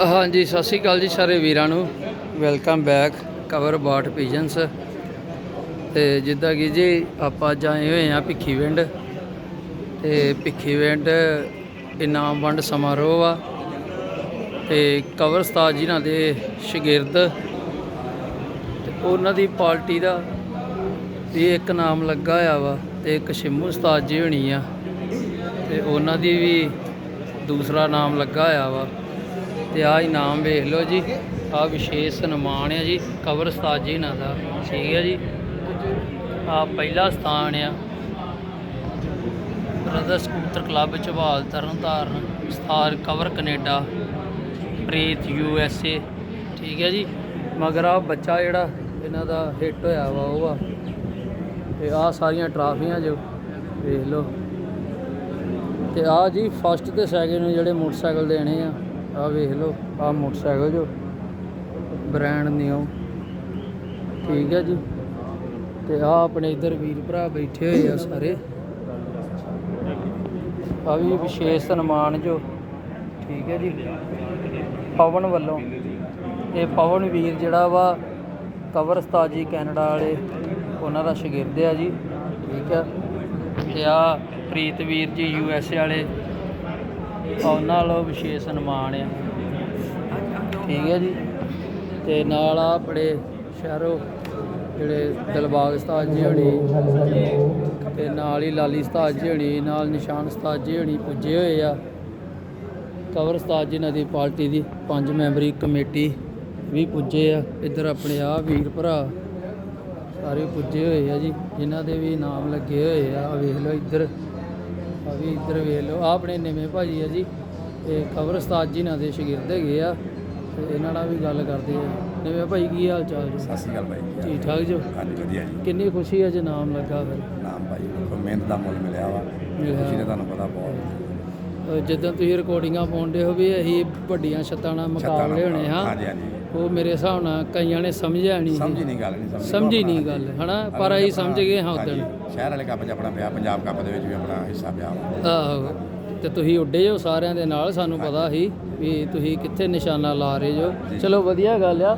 ਹਾਂਜੀ, ਸਤਿ ਸ਼੍ਰੀ ਅਕਾਲ ਜੀ ਸਾਰੇ ਵੀਰਾਂ ਨੂੰ। ਵੈਲਕਮ ਬੈਕ ਕਵਰ ਬਾਟ ਪੀਜਨਸ ਤੇ ਜਿੱਦਾਂ ਕਿ ਜੀ ਆਪਾਂ ਅੱਜ ਆਏ ਹੋਏ ਆ ਭਿੱਖੀਵਿੰਡ ਤੇ ਭਿੱਖੀਵਿੰਡ ਇਨਾਮ ਵੰਡ ਸਮਾਰੋਹ ਆ। ਤੇ ਕਵਰ ਸਤਾਜ ਜੀ ਨਾਲ ਦੇ ਸ਼ਾਗਿਰਦ। ਤੇ ਉਹਨਾਂ ਦੀ ਪਾਰਟੀ ਦਾ ਵੀ ਇੱਕ ਨਾਮ ਲੱਗਾ ਹੋਇਆ ਵਾ ਤੇ ਇੱਕ ਸ਼ਿਮੂ ਸਤਾਜ ਜੀ ਹੋਣੀ ਆ। ਤੇ ਉਹਨਾਂ ਦੀ ਵੀ ਦੂਸਰਾ ਨਾਮ ਲੱਗਾ ਹੋਇਆ ਵਾ। ਤੇ ਆਹ ਇਨਾਮ ਵੇਖ ਲਓ ਜੀ, ਆਹ ਵਿਸ਼ੇਸ਼ ਸਨਮਾਨ ਆ ਜੀ ਕਵਰ ਉਸਤਾਦ ਜੀ ਦਾ, ਠੀਕ ਹੈ ਜੀ। ਆਹ ਪਹਿਲਾ ਸਥਾਨ ਆ। ਬ੍ਰਦਰ ਸਕੂਟਰ ਕਲੱਬ ਚਵਾਲ Tarn Taran ਸਥਾਰ Kawar Canada, Preet U S A ਠੀਕ ਹੈ ਜੀ। ਮਗਰ ਆ ਬੱਚਾ ਜਿਹੜਾ ਇਹਨਾਂ ਦਾ ਹਿੱਟ ਹੋਇਆ ਵਾ, ਉਹ ਆ। ਤੇ ਆਹ ਸਾਰੀਆਂ ਟਰਾਫੀਆਂ ਜੋ, ਵੇਖ ਲਓ। ਤੇ ਆ ਜੀ ਫਸਟ ਤੇ ਸੈਕਿੰਡ ਜਿਹੜੇ ਮੋਟਰਸਾਈਕਲ ਦੇਣੇ ਆ। ਆ ਵੇਖ ਲਓ, ਆ ਮੋਟਰਸਾਈਕਲ ਜੋ, ਬ੍ਰਾਂਡ ਨਿਓ ਠੀਕ ਹੈ ਜੀ। ਤੇ ਆ ਆਪਣੇ ਇਧਰ ਵੀਰ ਭਰਾ ਬੈਠੇ ਹੋਏ ਆ ਸਾਰੇ। ਆ ਵੀ ਵਿਸ਼ੇਸ਼ ਸਨਮਾਨ ਜੋ। ਠੀਕ ਹੈ ਜੀ। ਪਵਨ ਵੱਲੋਂ। ਇਹ ਪਵਨ ਵੀਰ ਜਿਹੜਾ ਵਾ ਕਵਰ ਜੀ ਕੈਨੇਡਾ ਵਾਲੇ, ਉਹਨਾਂ ਦਾ ਸ਼ਾਗਿਰਦ ਆ ਜੀ। ਠੀਕ ਆ ਤੇ ਆ ਪ੍ਰੀਤ ਵੀਰ ਜੀ ਯੂ ਐਸ ਏ ਵਾਲੇ। ਉਹਨਾਂ ਵੱਲੋਂ ਵਿਸ਼ੇਸ਼ ਸਨਮਾਨ ਆ। ਠੀਕ ਹੈ ਜੀ। ਤੇ ਨਾਲ ਆ ਬੜੇ ਸ਼ਹਿਰੋਂ ਜਿਹੜੇ ਦਿਲਬਾਗ ਸਤਾਜ ਜੀ ਹੋਣੀ, ਤੇ ਨਾਲ ਹੀ ਲਾਲੀ ਸਤਾਜ ਜੀ ਹੋਣੀ, ਨਾਲ ਨਿਸ਼ਾਨ ਉਸਤਾਦ ਜੀ ਹੋਣੀ ਪੁੱਜੇ ਹੋਏ ਆ। ਕਵਰ ਸਤਾਜ ਜੀ ਨਦੀ ਪਾਰਟੀ ਦੀ ਪੰਜ ਮੈਂਬਰੀ ਕਮੇਟੀ ਵੀ ਪੁੱਜੇ ਆ। ਇੱਧਰ ਆਪਣੇ ਆ ਵੀਰ ਭਰਾ ਸਾਰੇ ਪੁੱਜੇ ਹੋਏ ਆ ਜੀ, ਜਿਨ੍ਹਾਂ ਦੇ ਵੀ ਨਾਮ ਲੱਗੇ ਹੋਏ ਆ। ਵੇਖ ਲਓ ਇੱਧਰ। ਆ ਵੀ ਇੱਧਰ ਵੇਖ ਲਓ ਆਹ ਆਪਣੇ ਨਿਵੇਂ ਭਾਜੀ ਆ ਜੀ। ਕਵਰ ਉਸਤਾਦ ਜੀ ਨਾਲ ਦੇ ਸ਼ਾਗਿਰਦ ਹੈਗੇ ਆ। ਤੇ ਇਹਨਾਂ ਨਾਲ ਵੀ ਗੱਲ ਕਰਦੇ ਆ। ਨਿਵੇਂ ਭਾਈ ਕੀ ਹਾਲ ਚਾਲ ਜੀ? ਸਤਿ ਸ਼੍ਰੀ ਅਕਾਲ ਭਾਈ ਕੀ ਹਾਲ ਠੀਕ ਠਾਕ ਜੋ? ਹਾਂਜੀ ਵਧੀਆ ਜੀ। ਕਿੰਨੀ ਖੁਸ਼ੀ ਹੈ ਜੇ ਨਾਮ ਲੱਗਾ ਫਿਰ। ਨਾਮ ਭਾਈ ਦੇਖੋ ਮਿਹਨਤ ਦਾ ਮੁੱਲ ਮਿਲਿਆ ਵਾ। ਮਿਲਿਆ। ਖੁਸ਼ੀ ਨੇ ਤੁਹਾਨੂੰ ਪਤਾ ਬਹੁਤ। ਅਹ ਜਦੋਂ ਤੁਸੀਂ ਰਿਕਾਰਡਿੰਗਾਂ ਪਾਉਂਦੇ ਹੋ ਵੀ ਅਸੀਂ ਵੱਡੀਆਂ ਛੱਤਾਂ ਨਾਲ ਮੁਕਾਬਲੇ ਹੋਣੇ ਹਾਂ ਹਾਂਜੀ ਹਾਂਜੀ। ਉਹ ਮੇਰੇ ਹਿਸਾਬ ਨਾਲ ਕਈਆਂ ਨੇ ਸਮਝਿਆ ਨਹੀਂ ਸਮਝੀ ਨਹੀਂ ਗੱਲ ਨਹੀਂ ਸਮਝੀ। ਨਹੀਂ ਗੱਲ ਹਨਾ? ਪਰ ਅਸੀਂ ਸਮਝ ਗਏ ਹਾਂ ਉਦੋਂ ਸ਼ਹਿਰ ਵਾਲੇ ਕੱਪ 'ਚ ਆਪਣਾ ਵਿਆਹ ਪੰਜਾਬ ਕੱਪ ਦੇ ਵਿੱਚ ਵੀ ਆਪਣਾ ਹਿੱਸਾ ਪਿਆ ਆਹੋ ਤੇ ਤੁਸੀਂ ਉੱਡੇ ਹੋ ਸਾਰਿਆਂ ਦੇ ਨਾਲ ਸਾਨੂੰ ਪਤਾ ਸੀ ਵੀ ਤੁਸੀਂ ਕਿੱਥੇ ਨਿਸ਼ਾਨਾ ਲਾ ਰਹੇ ਜੋ। ਚਲੋ ਵਧੀਆ ਗੱਲ ਆ।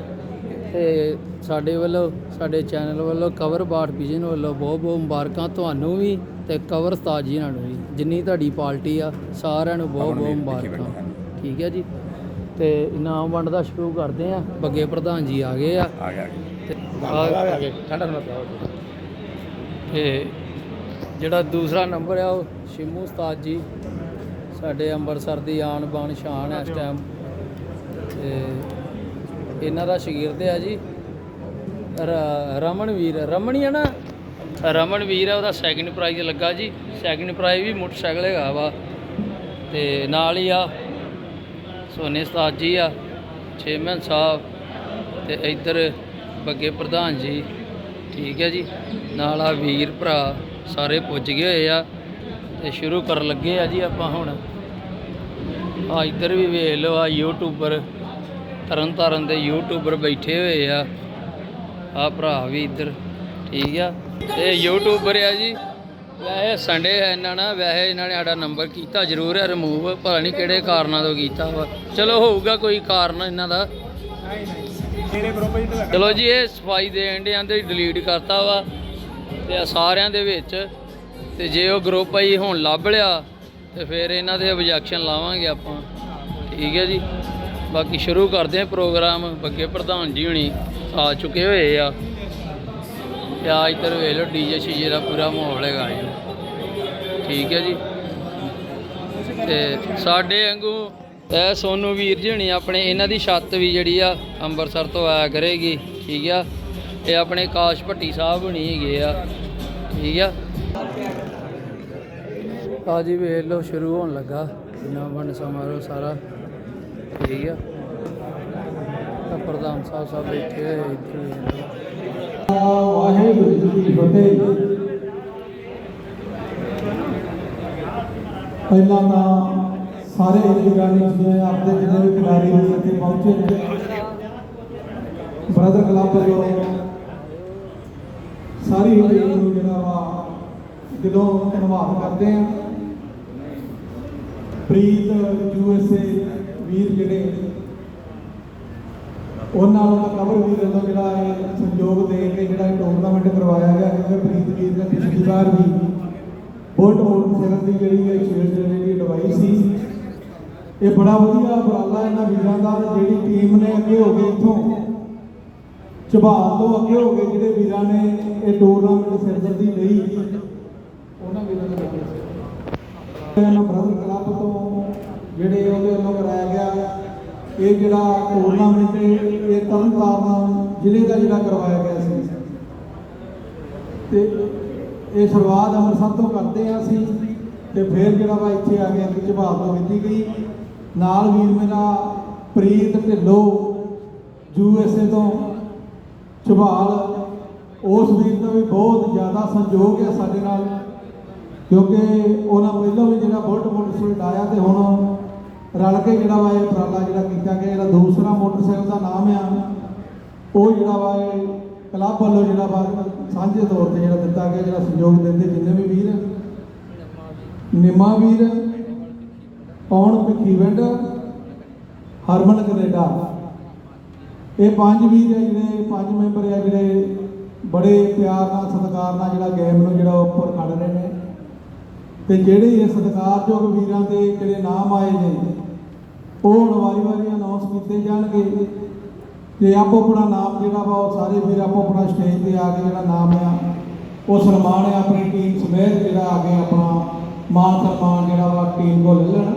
ਤੇ ਸਾਡੇ ਵੱਲੋਂ ਸਾਡੇ ਚੈਨਲ ਵੱਲੋਂ ਕਵਰ ਬਾਟ ਵਿਜਨ ਵੱਲੋਂ ਬਹੁਤ ਬਹੁਤ ਮੁਬਾਰਕਾਂ ਤੁਹਾਨੂੰ ਵੀ ਤੇ ਕਵਰ ਉਸਤਾਦ ਜੀ ਨਾਲ ਵੀ। ਜਿੰਨੀ ਤੁਹਾਡੀ ਪਾਰਟੀ ਆ ਸਾਰਿਆਂ ਨੂੰ ਬਹੁਤ ਬਹੁਤ ਮੁਬਾਰਕਾਂ। ਠੀਕ ਹੈ ਜੀ। ਤੇ ਇਨਾਮ ਵੰਡਦਾ ਸ਼ੁਰੂ ਕਰਦੇ ਆ। ਬੱਗੇ ਪ੍ਰਧਾਨ ਜੀ ਆ ਗਏ ਆ। ਆ ਗਿਆ ਆ ਗਿਆ। ਤੇ ਠੰਡਾ ਜਿਹੜਾ ਦੂਸਰਾ ਨੰਬਰ ਆ ਉਹ ਸ਼ਿਮੂ ਉਸਤਾਦ ਜੀ। ਸਾਡੇ ਅੰਮ੍ਰਿਤਸਰ ਦੀ ਆਨ ਬਾਨ ਸ਼ਾਨ ਹੈ ਇਸ ਟਾਈਮ ਤੇ ਇਹਨਾਂ ਦਾ ਸ਼ਾਗਿਰਦ ਆ ਜੀ। ਰ- ਰਮਨ ਵੀਰ। ਰਮਨ ਹੀ ਆ ਨਾ? ਰਮਨ ਵੀਰ ਆ ਉਹਦਾ ਸੈਕਿੰਡ ਪ੍ਰਾਈਜ਼ ਲੱਗਾ ਜੀ। ਸੈਕਿੰਡ ਪ੍ਰਾਈਜ਼ ਵੀ ਮੋਟਰਸਾਈਕਲ ਹੈਗਾ ਵਾ। ਤੇ ਨਾਲ ਹੀ ਆ ਸੋਨੇ ਉਸਤਾਦ ਜੀ ਆ ਚੇਅਰਮੈਨ ਸਾਹਿਬ ਤੇ ਇੱਧਰ ਬੱਗੇ ਪ੍ਰਧਾਨ ਜੀ, ਠੀਕ ਹੈ ਜੀ। ਨਾਲ ਆ ਵੀਰ ਭਰਾ, ਸਾਰੇ ਪੁੱਜ ਗਏ ਹੋਏ ਆ ਤੇ ਸ਼ੁਰੂ ਕਰਨ ਲੱਗੇ ਆ ਜੀ ਆਪਾਂ ਹੁਣ। ਆ ਇੱਧਰ ਵੀ ਵੇਖ ਲਓ, ਆ ਯੂਟਿਊਬਰ ਤਰਨ ਤਾਰਨ ਦੇ ਯੂਟਿਊਬਰ ਬੈਠੇ ਹੋਏ ਆ। ਆ ਭਰਾ ਵੀ ਇੱਧਰ, ਠੀਕ ਆ। ਇਹ ਯੂਟਿਊਬਰ ਆ ਜੀ। ਵੈਸੇ ਸੰਡੇ ਹੈ ਇਹਨਾਂ ਨਾਲ, ਵੈਸੇ ਇਹਨਾਂ ਨੇ ਸਾਡਾ ਨੰਬਰ ਕੀਤਾ ਜ਼ਰੂਰ ਹੈ ਰਿਮੂਵ ਪਤਾ ਨਹੀਂ ਕਿਹੜੇ ਕਾਰਨਾਂ ਤੋਂ ਕੀਤਾ ਵਾ। ਚਲੋ ਹੋਊਗਾ ਕੋਈ ਕਾਰਨ ਇਹਨਾਂ ਦਾ। ਚਲੋ ਜੀ, ਇਹ ਸਫ਼ਾਈ ਦੇਣ ਦੇ ਆਂਦੇ ਡਿਲੀਟ ਕਰਤਾ ਵਾ ਤੇ ਆਹ ਸਾਰਿਆਂ ਦੇ ਵਿੱਚ। ਤੇ ਜੇ ਉਹ ਗਰੁੱਪ ਆਈ ਹੁਣ ਲੱਭ ਲਿਆ, ਤੇ ਫਿਰ ਇਹਨਾਂ ਦੇ ਆਬਜੈਕਸ਼ਨ ਲਾਵਾਂਗੇ ਆਪਾਂ। ਠੀਕ ਹੈ ਜੀ। ਬਾਕੀ ਸ਼ੁਰੂ ਕਰਦੇ ਹਾਂ ਪ੍ਰੋਗਰਾਮ ਬੱਗੇ ਪ੍ਰਧਾਨ ਜੀ ਹੁਣੀ ਆ ਚੁੱਕੇ ਹੋਏ ਆ। ਤੇ ਆ ਇੱਧਰ ਵੇਖ ਲਓ ਡੀਜੇ ਸ਼ੀਜੇ ਦਾ ਪੂਰਾ ਮਾਹੌਲ ਹੈਗਾ। ਜੀ ਠੀਕ ਹੈ ਜੀ। ਤੇ ਸਾਡੇ ਵਾਂਗੂ ਇਹ ਸੋਨੂ ਵੀਰ ਜੀ ਹੁਣੀ ਆਪਣੇ, ਇਹਨਾਂ ਦੀ ਛੱਤ ਵੀ ਜਿਹੜੀ ਆ ਅੰਮ੍ਰਿਤਸਰ ਤੋਂ ਆਇਆ ਕਰੇਗੀ, ਠੀਕ ਆ। ਇਹ ਆਪਣੇ ਕਾਸ਼ ਭੱਟੀ ਸਾਹਿਬ ਹੁਣੀ ਹੈਗੇ ਆ, ਠੀਕ ਆ। ਆ ਜੀ ਵੇਖ ਲਓ, ਸ਼ੁਰੂ ਹੋਣ ਲੱਗਾ ਇਨਾ ਵੰਡ ਸਮਾਰੋਹ ਸਾਰਾ, ਠੀਕ ਆ। ਪ੍ਰਧਾਨ ਸਾਹਿਬ ਸਭ ਬੈਠੇ ਹੋਏ ਵਾਹਿਗੁਰੂ ਜੀ ਕੀ ਫਤਿਹ। ਪਹਿਲਾਂ ਤਾਂ ਸਾਰੇ ਖਿਡਾਰੀ ਜਿਹੜੇ ਆਪਦੇ ਜਿੰਨੇ ਵੀ ਖਿਡਾਰੀ ਹੋ ਸਕੇ ਪਹੁੰਚੇ ਬ੍ਰਦਰ ਕਲੱਬ ਵੱਲੋਂ ਸਾਰੀ ਟੀਮ ਨੂੰ ਜਿਹੜਾ ਵਾ ਦਿਲੋਂ ਧੰਨਵਾਦ ਕਰਦੇ ਹਾਂ। ਪ੍ਰੀਤ ਯੂ ਐਸ ਏ ਵੀਰ ਜਿਹੜੇ, ਉਹਨਾਂ ਨੂੰ ਕਵਰ ਵੀਰ ਵੱਲੋਂ ਜਿਹੜਾ ਇਹ ਸੰਯੋਗ ਦੇ ਕੇ ਜਿਹੜਾ ਇਹ ਟੂਰਨਾਮੈਂਟ ਕਰਵਾਇਆ ਗਿਆ, ਕਿਉਂਕਿ ਪ੍ਰੀਤ ਵੀਰ ਨੇ ਪਿਛਲੀ ਵਾਰ ਵੀ ਬੋਲਟ ਮੋਟਰਸਾਈਕਲ ਦੀ ਜਿਹੜੀ ਹੈ ਸ਼ੀਲਡ ਜਿਹੜੀ ਦਵਾਈ ਸੀ, ਇਹ ਬੜਾ ਵਧੀਆ ਉਪਰਾਲਾ ਇਹਨਾਂ ਵੀਰਾਂ ਦਾ ਜਿਹੜੀ ਟੀਮ ਨੇ ਅੱਗੇ ਹੋ ਗਏ ਇੱਥੋਂ ਝਬਾਲ ਤੋਂ ਅੱਗੇ ਹੋ ਗਏ ਜਿਹੜੇ ਵੀਰਾਂ ਨੇ ਇਹ ਟੂਰਨਾਮੈਂਟ ਸਿਰਦਰਦੀ ਲਈ। ਉਹਨਾਂ ਵੀਰਾਂ ਦਾ ਇਹਨਾਂ ਬ੍ਰਦਰ ਕਲੱਬ ਤੋਂ ਜਿਹੜੇ ਉਹਦੇ ਵੱਲੋਂ ਕਰਾਇਆ ਗਿਆ, ਇਹ ਜਿਹੜਾ ਟੂਰਨਾਮੈਂਟ ਇਹ ਤਰਨਤਾਰਨ ਜ਼ਿਲ੍ਹੇ ਦਾ ਜਿਹੜਾ ਕਰਵਾਇਆ ਗਿਆ ਸੀ। ਤੇ ਇਹ ਸ਼ੁਰੂਆਤ ਅੰਮ੍ਰਿਤਸਰ ਤੋਂ ਕਰਦੇ ਆ ਅਸੀਂ ਤੇ ਫਿਰ ਜਿਹੜਾ ਵਾ ਇੱਥੇ ਆ ਕੇ ਅੰਦਰ ਝਬਾਲ ਤੋਂ ਕੀਤੀ ਗਈ। ਨਾਲ ਵੀਰ ਮੇਰਾ Preet Dhillon, U S A ਤੋਂ ਝਬਾਲ ਉਸ ਵੀਰ ਦਾ ਵੀ ਬਹੁਤ ਜ਼ਿਆਦਾ ਸੰਯੋਗ ਹੈ ਸਾਡੇ ਨਾਲ, ਕਿਉਂਕਿ ਉਹਨਾਂ ਪਹਿਲਾਂ ਵੀ ਜਿਹੜਾ ਬੁਲਟ ਮੋਟਰਸਾਈਕਲ ਆਇਆ ਤੇ ਹੁਣ ਰਲ ਕੇ ਜਿਹੜਾ ਵਾ ਇਹ ਉਪਰਾਲਾ ਜਿਹੜਾ ਕੀਤਾ ਗਿਆ ਜਿਹੜਾ ਦੂਸਰਾ ਮੋਟਰਸਾਈਕਲ ਦਾ ਨਾਮ ਆ। ਉਹ ਜਿਹੜਾ ਵਾ ਇਹ ਕਲੱਬ ਵੱਲੋਂ ਜਿਹੜਾ ਵਾ ਸਾਂਝੇ ਤੌਰ ਤੇ ਜਿਹੜਾ ਦਿੱਤਾ ਗਿਆ, ਜਿਹੜਾ ਸਹਿਯੋਗ ਦਿੰਦੇ ਜਿੰਨੇ ਵੀ ਵੀਰ, ਨਿਮਾ ਵੀਰ, ਪੌਣ ਭਿੱਖੀਵਿੰਡ ਹਰਮਨ ਕੈਨੇਡਾ। ਇਹ ਪੰਜ ਵੀਰ ਹੈ ਜਿਹੜੇ ਪੰਜ ਮੈਂਬਰ ਹੈ ਜਿਹੜੇ ਬੜੇ ਪਿਆਰ ਨਾਲ, ਸਤਿਕਾਰ ਨਾਲ ਜਿਹੜਾ ਗੇਮ ਨੂੰ ਜਿਹੜਾ ਉੱਪਰ ਖੜ ਰਹੇ ਨੇ। ਤੇ ਜਿਹੜੇ ਇਹ ਸਤਿਕਾਰਯੋਗ ਵੀਰਾਂ ਦੇ ਜਿਹੜੇ ਨਾਮ ਆਏ ਨੇ, ਉਹ ਹੁਣ ਵਾਰੀ-ਵਾਰੀ ਅਨਾਉਂਸ ਕੀਤੇ ਜਾਣਗੇ। ਤੇ ਆਪੋ ਆਪਣਾ ਨਾਮ ਜਿਹੜਾ ਵਾ ਉਹ ਸਾਰੇ ਵੀਰ ਆਪੋ ਆਪਣਾ ਸਟੇਜ ਤੇ ਆ ਕੇ ਜਿਹੜਾ ਨਾਮ ਆ, ਉਹ ਸਨਮਾਨ ਆ, ਆਪਣੀ ਟੀਮ ਸਮੇਤ ਜਿਹੜਾ ਆ ਕੇ ਆਪਣਾ ਮਾਨ ਸਨਮਾਨ ਜਿਹੜਾ ਵਾ ਟੀਮ ਕੋਲ ਲੈ ਲੈਣ।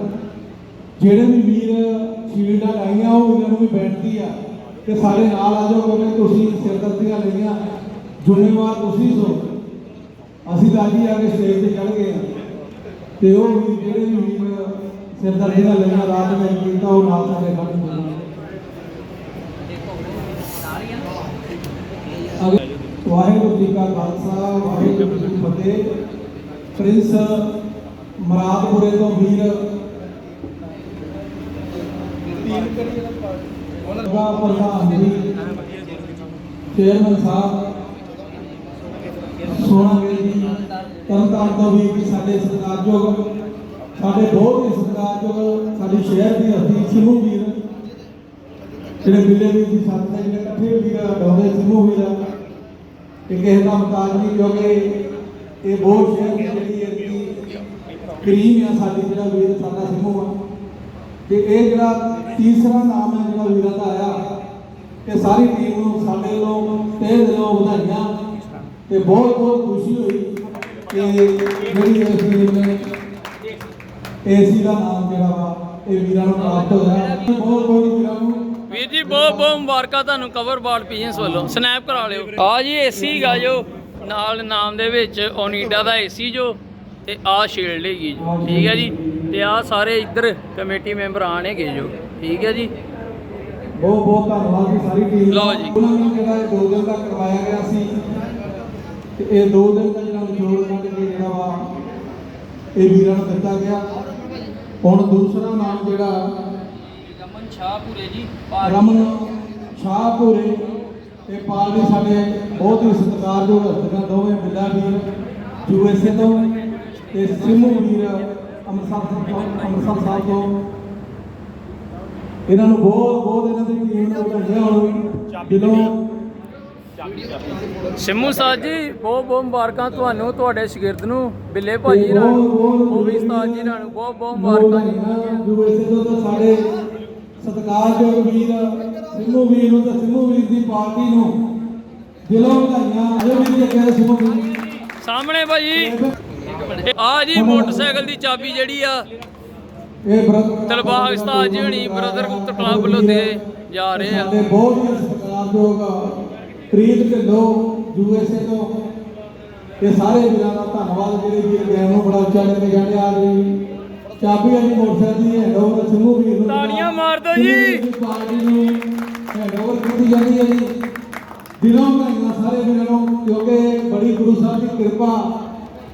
ਜਿਹੜੇ ਵੀ ਵੀਰ ਸ਼ੀਲਡਾਂ ਲਾਈਆਂ, ਉਹ ਵੀਰਾਂ ਨੂੰ ਵੀ ਬੇਨਤੀ ਆ ਕਿ ਸਾਡੇ ਨਾਲ ਆ ਜਾਓ, ਕਿਉਂਕਿ ਤੁਸੀਂ ਸਿਰਦਰਦੀਆਂ ਲਈਆਂ, ਜ਼ਿੰਮੇਵਾਰ ਤੁਸੀਂ ਸੋ ਅਸੀਂ ਤਾਂ ਅੱਜ ਹੀ ਆ ਕੇ ਸਟੇਜ ਤੇ ਚੜ ਗਏ ਆ। ਤੇ ਉਹ ਵੀ ਜਿਹੜੇ ਵੀ ਵੀਰ ਸਿਰਦਰਦੀ ਲਈਆਂ, ਰਾਤ ਵਿੱਚ ਕੀਤਾ ਉਹ ਨਾਲ ਸਾਡੇ ਖੜੇ ਹੋਏ ਨੇ ਅਗੇ- ਵਾਹਿਗੁਰੂ ਜੀ ਕਾ ਖਾਲਸਾ, ਵਾਹਿਗੁਰੂ ਜੀ ਕੀ ਫਤਿਹ। ਪ੍ਰਿੰਸ ਮਰਾਦਪੁਰੇ ਤੋਂ ਵੀਰ ਉਹਨਾਂ ਪ੍ਰਧਾਨ ਜੀ, ਚੇਅਰਮੈਨ ਸਾਹਿਬ ਸੋਨਾ ਗਿੱਲ ਜੀ, ਤਰਨਤਾਰਨ ਤੋਂ ਵੀ ਵੀ ਸਾਡੇ ਸਤਿਕਾਰਯੋਗ, ਸਾਡੇ ਬਹੁਤ ਹੀ ਸਤਿਕਾਰਯੋਗ, ਸਾਡੀ ਸ਼ਹਿਰ ਦੀ ਹਸਤੀ ਸਿਮੂ ਵੀਰ, ਜਿਹੜੇ ਮਿਲੇ ਵੀ ਜੀ ਸਾਡੇ ਨਾਲ ਜਿਹੜੇ ਇਕੱਠੇ ਵੀਰ, ਡਾਉਂਦੇ ਸਿਮੂ ਵੀਰ। ਤੇ ਕਿਸੇ ਦਾ ਮੁਤਾਜ ਨਹੀਂ, ਕਿਉਂਕਿ ਇਹ ਬਹੁਤ ਸ਼ਹਿਰ ਜਿਹੜੀ ਹੈ ਕਰੀਮ ਆ ਸਾਡੀ, ਜਿਹੜਾ ਵੀਰ ਸਾਡਾ ਸਿਮੂ ਆ। ਤੇ ਇਹ ਜਿਹੜਾ ਤੀਸਰਾ ਨਾਮ ਹੈ ਜਿਹੜਾ ਵੀਰਾਂ ਦਾ ਆਇਆ, ਇਹ ਸਾਰੀ ਟੀਮ ਨੂੰ, ਸਾਡੇ ਵੱਲੋਂ ਤਹਿ ਦਿਲੋਂ ਵਧਾਈਆਂ। ਤੇ ਬਹੁਤ ਬਹੁਤ ਖੁਸ਼ੀ ਹੋਈ ਕਿ ਜਿਹੜੀ ਇਸ ਟੀਮ ਨੇ ਏਸੀ ਦਾ ਨਾਮ ਜਿਹੜਾ ਵਾ, ਇਹ ਵੀਰਾਂ ਨੂੰ ਪ੍ਰਾਪਤ ਹੋਇਆ। ਬਹੁਤ ਬਹੁਤ ਵੀਰਾਂ ਨੂੰ ਵੀਰ ਜੀ ਬਹੁਤ ਬਹੁਤ ਮੁਬਾਰਕਾਂ ਤੁਹਾਨੂੰ ਕਵਰ ਬਾਰਡ ਪੀਜੈਂਸ ਵੱਲੋਂ। ਸਨੈਪ ਕਰਾ ਲਿਓ। ਆ ਜੀ ਏਸੀ ਗਾ ਜੋ ਨਾਲ ਨਾਮ ਦੇ ਵਿੱਚ ਓਨੀਡਾ ਦਾ ਏਸੀ ਜੋ ਤੇ ਆ ਸ਼ੀਲਡ ਹੈਗੀ ਜੋ। ਠੀਕ ਹੈ ਜੀ ਤੇ ਆ ਸਾਰੇ ਇੱਧਰ ਕਮੇਟੀ ਮੈਂਬਰ ਆਣਗੇ ਜੋ। ਠੀਕ ਹੈ ਜੀ। ਬਹੁਤ ਬਹੁਤ ਧੰਨਵਾਦ ਜੀ ਸਾਰੀ ਟੀਮ ਦਾ ਲਓ ਜੀ। ਉਹਨਾਂ ਨੂੰ ਜਿਹੜਾ ਇਹ ਦੋ ਦਿਨ ਦਾ ਕਰਵਾਇਆ ਗਿਆ ਸੀ ਤੇ ਇਹ ਦੋ ਦਿਨ ਦਾ ਜਿਹੜਾ ਨਿਚੋੜ ਕੱਢ ਕੇ ਜਿਹੜਾ ਵਾ ਇਹ ਵੀਰਾਂ ਨੂੰ ਦਿੱਤਾ ਗਿਆ। ਹੁਣ ਦੂਸਰਾ ਨਾਮ ਜਿਹੜਾ ਸ਼ਾਹਪੁਰੇ ਜੀ ਰਮਨ ਸ਼ਾਹਪੁਰੇ ਤੇ ਪਾਲਵੀ ਸਾਡੇ ਬਹੁਤ ਹੀ ਸਤਿਕਾਰਯੋਗ ਹਸਤੀਆਂ ਦੋਵੇਂ ਬਿੱਲਾ ਵੀਰ ਯੂਐਸਏ ਤੋਂ ਤੇ ਸਿਮੂ ਵੀਰ ਅੰਮ੍ਰਿਤਸਰ ਤੋਂ ਅੰਮ੍ਰਿਤਸਰ ਸਾਹਿਬ ਤੋਂ। ਇਹਨਾਂ ਨੂੰ ਬਹੁਤ ਬਹੁਤ ਇਹਨਾਂ ਦੀ ਟੀਮ ਨੂੰ ਵਧਾਈਆਂ ਹੋਣ ਦਿਲੋਂ ਸਿੰਮੂ ਸਾਹਿਬ ਜੀ ਬਹੁਤ ਬਹੁਤ ਮੁਬਾਰਕਾਂ ਤੁਹਾਨੂੰ ਤੁਹਾਡੇ ਸ਼ਾਗਿਰਦ ਨੂੰ ਬਿੱਲੇ ਭਾਜੀ ਨਾਲ ਉਹ ਵੀ ਉਸਤਾਦ ਜੀ ਨਾਲ ਬਹੁਤ ਬਹੁਤ ਮੁਬਾਰਕਾਂ ਜੀ। ਯੂਐਸਏ ਤਾਂ ਸਾਡੇ ਸਤਿਕਾਰਯੋਗ ਵੀਰ ਸਿਮੂ ਵੀਰ ਨੂੰ ਤੇ ਸਿਮੂ ਵੀਰ ਦੀ ਪਾਰਟੀ ਨੂੰ ਦਿਲੋਂ ਵਧਾਈਆਂ ਅਜੇ ਵੀ ਲੱਗਿਆ ਸਿਮੂ ਵੀਰ ਸਾਹਮਣੇ ਭਾਜੀ। ਆ ਜੀ ਮੋਟਰਸਾਈਕਲ ਦੀ ਚਾਬੀ ਜਿਹੜੀ ਆ ਇਹ ਬ੍ਰਦਰ ਦਿਲਬਾਗ ਉਸਤਾਦ ਜੀ ਹਣੀ ਬ੍ਰਦਰ ਕਬੂਤਰ ਕਲੱਬ ਵੱਲੋਂ ਦੇ ਜਾ ਰਹੇ ਆ। ਬਹੁਤ ਹੀ ਸਤਿਕਾਰਯੋਗ ਪ੍ਰੀਤ ਢਿੱਲੋਂ ਯੂਐਸਏ ਤੋਂ। ਇਹ ਸਾਰੇ ਵੀਰਾਂ ਦਾ ਧੰਨਵਾਦ ਜਿਹੜੇ ਵੀਰ ਗਏ ਨੂੰ ਬੜਾ ਉੱਚਾ ਲੈ ਕੇ ਜਾਂਦੇ ਆ ਜੀ। ਚਾਬੀ ਵਾਲੀ ਮੋਟਰਸਾਈਕਲ ਦੀ ਹੈਂਡ ਓਵਰ ਸਿੰਮੂ ਵੀਰ ਨੂੰ ਤਾੜੀਆਂ ਮਾਰ ਦਿਓ ਜੀ। ਪਾਰਟੀ ਨੂੰ ਹੈਂਡ ਓਵਰ ਕੀਤੀ ਜਾਂਦੀ ਹੈ ਜੀ। ਦਿਲੋਂ ਵਧਾਈਆਂ ਸਾਰੇ ਵੀਰਾਂ ਨੂੰ ਕਿਉਂਕਿ ਬੜੀ ਗੁਰੂ ਸਾਹਿਬ ਦੀ ਕਿਰਪਾ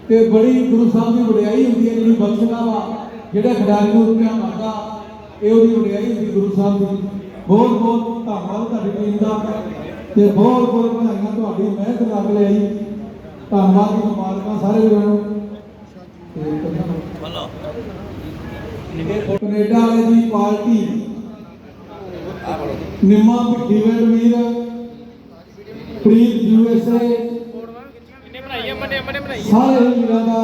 ਤੇ ਬੜੀ ਗੁਰੂ ਸਾਹਿਬ ਦੀ ਵਡਿਆਈ ਹੁੰਦੀ ਹੈ ਜਿਹੜੀ ਬਖਸ਼ਦਾ ਵਾ ਜਿਹੜਾ ਖਿਡਾਰੀ ਨੂੰ ਰੁਪਿਆ ਮੰਗਦਾ ਇਹ ਉਹਦੀ ਵਡਿਆਈ ਹੁੰਦੀ ਗੁਰੂ ਸਾਹਿਬ ਦੀ। ਬਹੁਤ ਬਹੁਤ ਧੰਨਵਾਦ ਤੁਹਾਡੀ ਟੀਮ ਦਾ। ਤੇ ਬਹੁਤ ਬਹੁਤ ਵਧਾਈਆਂ ਤੁਹਾਡੀ ਮਿਹਨਤ ਲੱਗ ਲਈ ਧੰਨਵਾਦ ਮੁਬਾਰਕਾਂ ਸਾਰੇ ਵੀਰਾਂ ਨੂੰ। ਤੇ ਕੈਨੇਡਾ ਵਾਲੇ ਦੀ ਪਾਰਟੀ। ਨਿੰਮਾ ਭਿੱਖੀਵਿੰਡ ਵੀਰ ਪ੍ਰੀਤ ਯੂਐਸਏ ਸਾਰੇ ਵੀਰਾਂ ਦਾ